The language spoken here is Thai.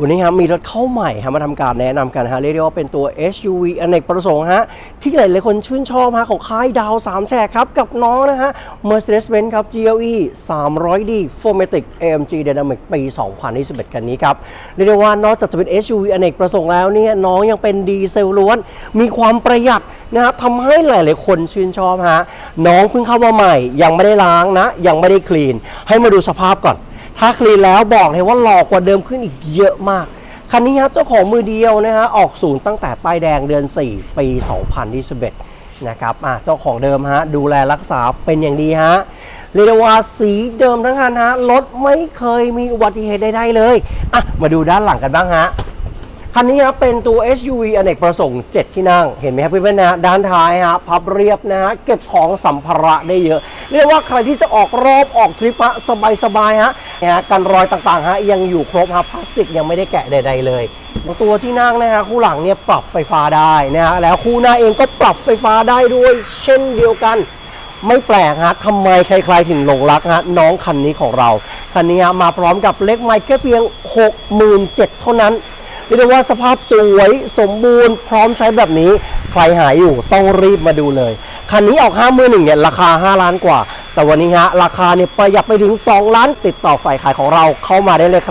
วันนี้ครับมีรถเข้าใหม่ครับมาทำการแนะนำกันฮะเรียกได้ว่าเป็นตัว SUV อเนกประสงค์ฮะที่หลายๆคนชื่นชอบฮะของค่ายดาว3แฉกครับ กับน้องนะฮะ Mercedes-Benz ครับ GLE 300D 4matic AMG Dynamic ปี 2021 คันนี้ครับเรียกได้ว่านอกจากจะเป็น SUV อเนกประสงค์แล้วเนี่ยน้องยังเป็นดีเซลล้วน มีความประหยัดนะครับทำให้หลายๆคนชื่นชอบฮะน้องเพิ่งเข้ามาใหม่ ยังไม่ได้ล้างนะ ยังไม่ได้คลีน ให้มาดูสภาพก่อน ถ้าคลีนแล้วบอกเลยว่าหลอกกว่าเดิมขึ้นอีกเยอะมาก คันนี้ครับเจ้าของมือเดียวนะฮะออกศูนย์ตั้งแต่ป้ายแดงเดือน 4 ปี 2021นะครับอะเจ้าของเดิมฮะดูแลรักษาเป็นอย่างดีฮะเรียกได้ว่าสีเดิมทั้งคันฮะรถไม่เคยมีอุบัติเหตุใดๆเลยอะมาดูด้านหลังกันบ้างฮะ คันนี้ครับเป็นตัว SUV อเนกประสงค์ 7 ที่นั่ง เห็นไหมครับเพื่อนๆนะด้านท้ายฮะพับเรียบนะฮะเก็บของสัมภาระได้เยอะ เรียกว่าใครที่จะออกรอบออกทริปฮะสบายๆฮะนะฮะกันรอยต่างๆฮะยังอยู่ครบฮะพลาสติกยังไม่ได้แกะใด ๆ เลยตัวที่นั่งนะฮะคู่หลังเนี่ยปรับไฟฟ้าได้นะฮะแล้วคู่หน้าเองก็ปรับไฟฟ้าได้ด้วย เช่นเดียวกันไม่แปลกฮะทำไมใครๆถึงหลงรักฮะน้องคันนี้ของเราคันนี้ฮะมาพร้อมกับเล็กไมค์แค่เพียง 67,000เท่านั้น เรียกได้ว่าสภาพสวยสมบูรณ์พร้อมใช้แบบนี้ ใครหายอยู่ต้องรีบมาดูเลย คันนี้ออก5 1 0 0 0เนี่ยราคา 5 ล้านกว่า แต่วันนี้ฮะราคาเนี่ยประหยัดไปถึง 2 ล้านติดต่อฝ่ายขายของเราเข้ามาได้เลยครับ